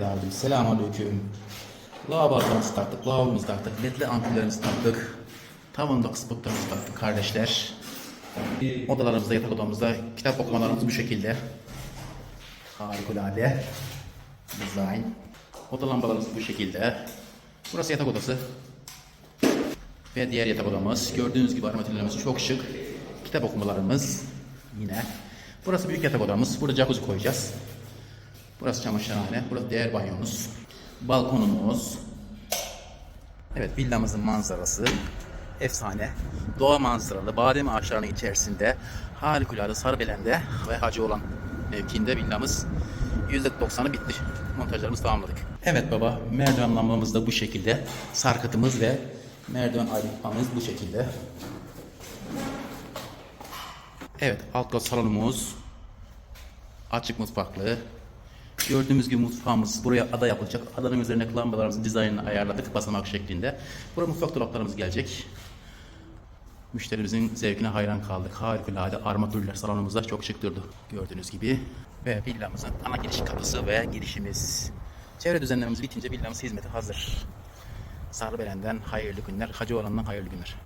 Evet abim selamünaleyküm. Lavabolarımızı taktık, lavabomuz taktık, ledli ampullerimizi taktık. Tavanındaki spotlarımızı taktık kardeşler. Odalarımızda, yatak odamızda kitap okumalarımız bu şekilde. Harikulade. Design. Oda lambalarımız bu şekilde. Burası yatak odası. Ve diğer yatak odamız. Gördüğünüz gibi armatürlerimiz çok şık. Kitap okumalarımız yine. Burası büyük yatak odamız. Burada jacuzzi koyacağız. Burası çamaşırhane. Burası diğer banyomuz. Balkonumuz. Evet villamızın manzarası. Efsane. Doğa manzaralı badem ağaçlarının içerisinde harikulade Sarıbelen'de ve Hacı olan mevkiinde villamız %90'ı bitti. Montajlarımızı tamamladık. Evet baba merdiven lambamız da bu şekilde. Sarkıtımız ve merdiven aydınlatmamız bu şekilde. Evet alt kat salonumuz açık mutfaklı. Gördüğümüz gibi mutfağımız buraya ada yapılacak. Adanın üzerine lambalarımızın dizaynını ayarladık basamak şeklinde. Buraya mutfak dolaplarımız gelecek. Müşterimizin zevkine hayran kaldık. Harikulade armatürler salonumuzda çok şık durdu. Gördüğünüz gibi. Ve villamızın ana giriş kapısı ve girişimiz. Çevre düzenlememiz bitince villamız hizmete hazır. Sarıbelen'den hayırlı günler, Hacıoğlan'dan hayırlı günler.